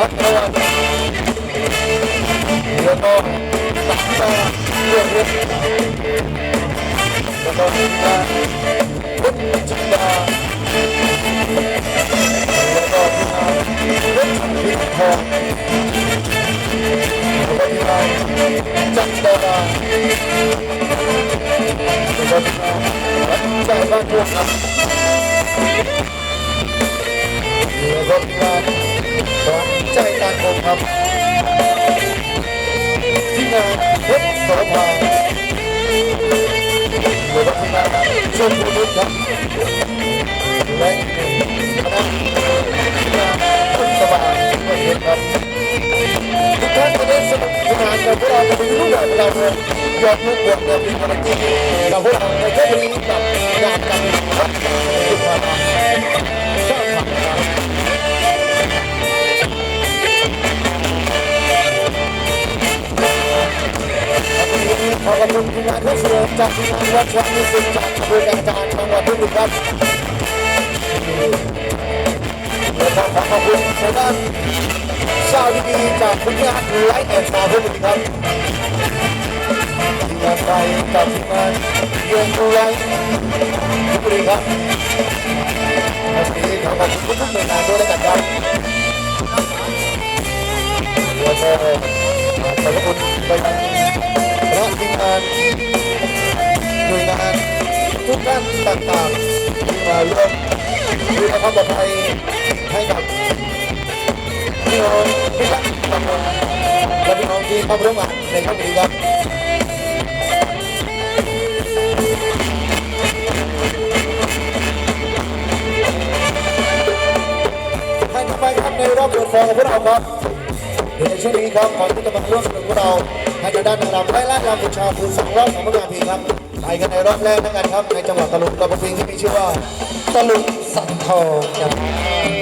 มงานพุทธจินดาแล้วก็ทีมงานพุทธพิทองแล้วก็ทีมงานจันดาราวัดใจบ้า นพรับเรือรถงใจตานคงครับที่งานเพชรโสภาเรือรถงานชนบุรีครับและคณะทีมงานพุทธบาลก็เห็นครับทุกท่านจะได้สนุกสนานกับพวกเราจะเป็นรูปแบบเราเลยยอดลูกบวกเนี่ยมีอะไรที่กับพวกเราในเทศบุรีกับงานกันครับที่ผ่า ขอบคุณทีมงานทุกส่วนจากทีมงานวัดชังนิสิตจากอำเภอกันจานจังหวัดพิจิตรครับและขอขอบคุณทางด้านชาวดีๆจากคุณงานไลท์แอนด์ซาวด์พิจิตรครับทีมงานไปกับทีมงานเยือนดูไว้ทุกบุรีครับวันนี้ขอขอบคุณทุกหน่วยงานด้วยแล้วกันครับแล้วก็ขอบคุณไปยังคณะทีมงานหน่วยงานทุกท่านต่างๆมาร่วมดูแลความปลอดภัยให้กับพี่น้องทุกท่านและพี่น้องที่เข้าร่วมงานในครั้งนี้ครับให้ทำไมครับในรอบเปิดฟองของพวกเราครับในช่วงนี้ครับก่อนที่จะมาร่วมสนุกกับเรา ทางด้านนางรำไล่ล่ารำบูชาคืนสองรอบสองพระกาพีครับไปกันในรอบแรกนั่นกันครับ ในจังหวัดตะลุงกระเพงที่มีชื่อว่าตะลุงสันทองครับ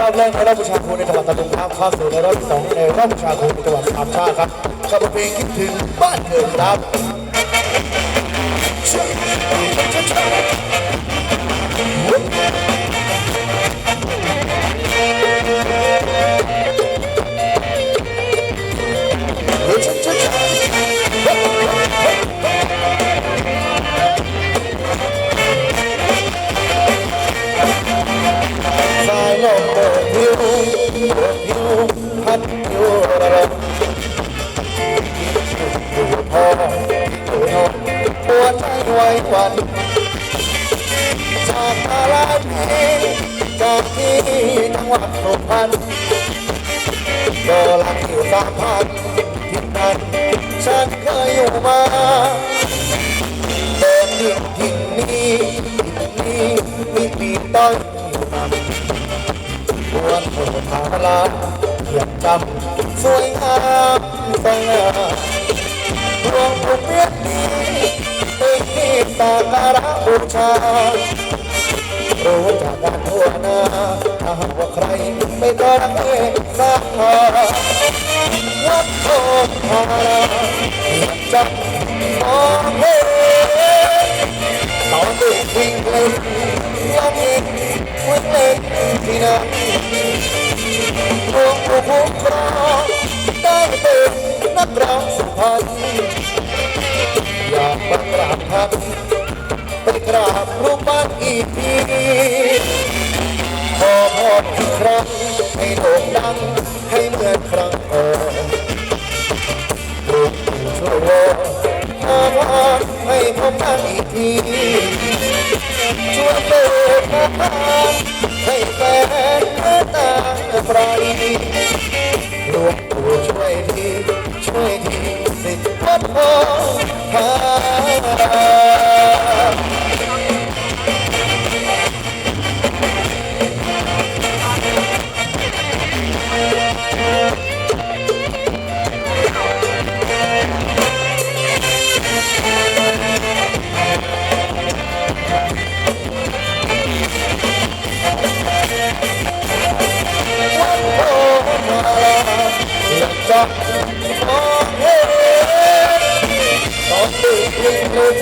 รอบแรกในรอบบูชาคูในจังหวัดตะลุงครับเข้าสู่ในรอบที่สองในรอบบูชาคูในจังหวัดสามชาติครับกับเพลงคิดถึงบ้านเกิดครับ ฉันเคยอยู่มาเดินดิ่งทิ้งนี้ทิ้งนี้มีปีต้อยอยู่นำบวนโผทาลาเหยังจำสวยงามสง่าดวงผมเรียนดีเป็นที่สักการะบูชารู้จากการทั่วหน้าถ้าหากว่าใครไม่ก็รักเอกสักพอวัดโพธารายังจำมองเห็นตอ ចាប់បងហេតោះទៅវិញលេងឡងវិញលេងពីណាព្រោះព្រោះក្រតែទៅណាត់រងសុភ័យយ៉ាងបាត់ក្រាបថាបាត់ក្រាបរូបបាត់អ៊ីទីហោហោក្រាបឲ្យលោកដឹង ให้ผมนั่งอีกทีช่วยเปิดหน้าให้แฟนเมื่อตาปราณี จะมองเห็นตอนตื่นเล่นเล่น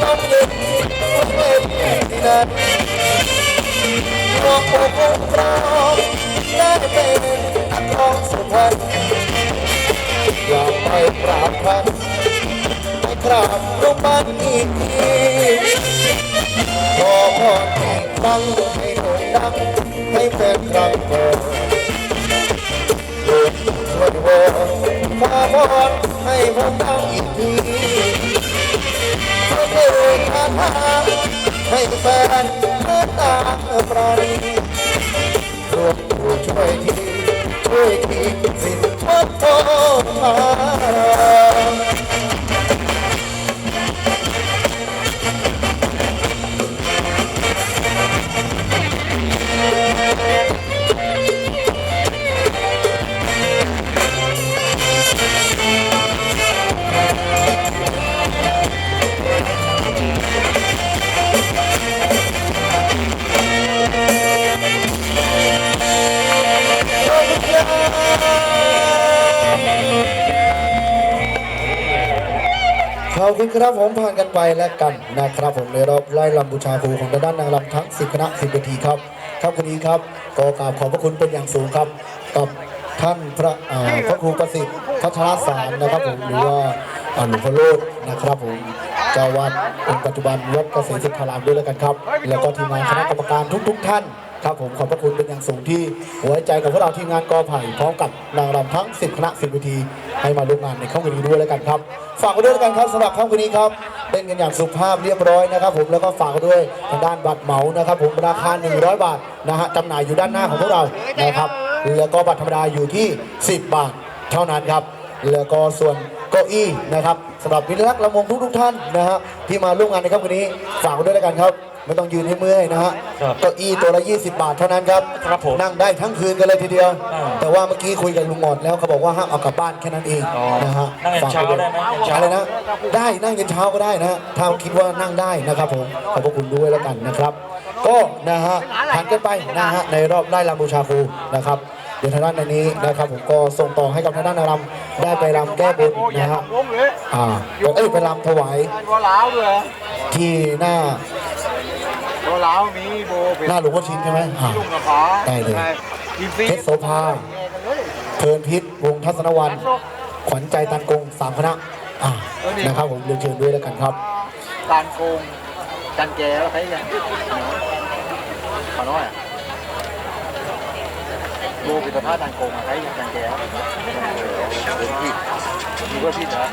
น้องเล่นที่นั่นหลวงปู่คุ้มครองได้เป็นนักร้องสุพรรณอยากไปกราบท่านไปกราบรูปปั้นอีกทีขอพรอีกครั้งให้โด่งดังให้เป็นครั้งก่อน วยวอนขอบอนให้ผมดังอีกทีช่วยเอ่ยคาถาให้แฟนเมตตาปราณีรวมผู้ช่วยทีช่วยทีสิทธิ์วัดโพธา ขอบคุณครับผมผ่านกันไปและกันนะครับผมในรอบไล่ลำบูชาครูของทางด้านนางรำทั้ง10คณะ10เวทีครับครับวันนี้ครับก็กราบขอบพระคุณเป็นอย่างสูงครับกับท่านพระพระครูประสิทธิ์พัชรสารนะครับผมหรือว่าอ่าหลวงพ่อโลดนะครับผมเจ้าวัดองค์ปัจจุบันวัดเกษตรสิทธารามด้วยแล้วกันครับ แล้วก็ทีมงานคณะกรรมการทุก ๆ ท่าน ครับผมขอบพระคุณเป็นอย่างสูงที่ไว้ใจกับพวกเราทีมงานกอไผ่พร้อมกับนางรำทั้ง 10 คณะ10เวทีให้มาร่วมงานในค่ำคืนนี้ด้วยแล้วกันครับ ฝากไว้ด้วยแล้วกันครับสำหรับค่ำคืนนี้ครับเล่นกันอย่างสุภาพเรียบร้อยนะครับ ผมแล้วก็ฝากไว้ด้วยทางด้านบัตรเหมานะครับ ผมราคา 100 บาทนะฮะจำหน่ายอยู่ด้านหน้าของพวกเรานะครับแล้วก็บัตรธรรมดาอยู่ที่ 10 บาท เท่านั้นครับแล้วก็ส่วนเก้าอี้นะครับสำหรับมิตรรักละมงทุกทุกๆท่านนะฮะที่มาร่วมงานในค่ำคืนนี้ฝากไว้ด้วยแล้วกันครับ ไม่ต้องยืนให้เมื่อยนะฮะครับเก้าอี้ตัวละ 20 บาทเท่านั้นครับ ครับผมนั่งได้ทั้งคืนกันเลยทีเดียว อ่าแต่ว่าเมื่อกี้คุยกับลุงหมดแล้วเขาบอกว่าห้ามเอากลับบ้านแค่นั้นเองอ๋อนะฮะนั่งยันฝากเช้าว้วยได้ไหมยันเช้า อะไรนะ ได้นั่งยันเช้าก็ได้นะฮะถ้าคิดว่านั่งได้นะครับผมขอบพระคุณด้วยแล้วกันนะครับ ก็นะฮะผ่านกันไปนะฮะในรอบไล่ลำบูชาครูนะครับเดี๋ยวทางด้านในนี้นะครับผมก็ส่งต่อให้กับทางด้านนารำได้ไปรำแก้บนนะฮะ วงเลยอ่าเอ้ยไปรำถวายบัวลาวด้วย ที่หน้า บัวลาวมีโบเป็นหน้าหลวงพ่อชินใช่ไหมอ่า ลุงกับผาได้เลยทีมฟีเพชรโสภาเพลินพิษวงทัศนวัน ขวัญใจตันกงสามคณะอ่านะครับผมเรียนเชิญด้วยแล้วกันครับการโกงการแก้แล้วใครยังขอน้อยอะโบเป็นสภาพการโกงอะใครยังการแก้เป็นผิดมีว่าผิดนะ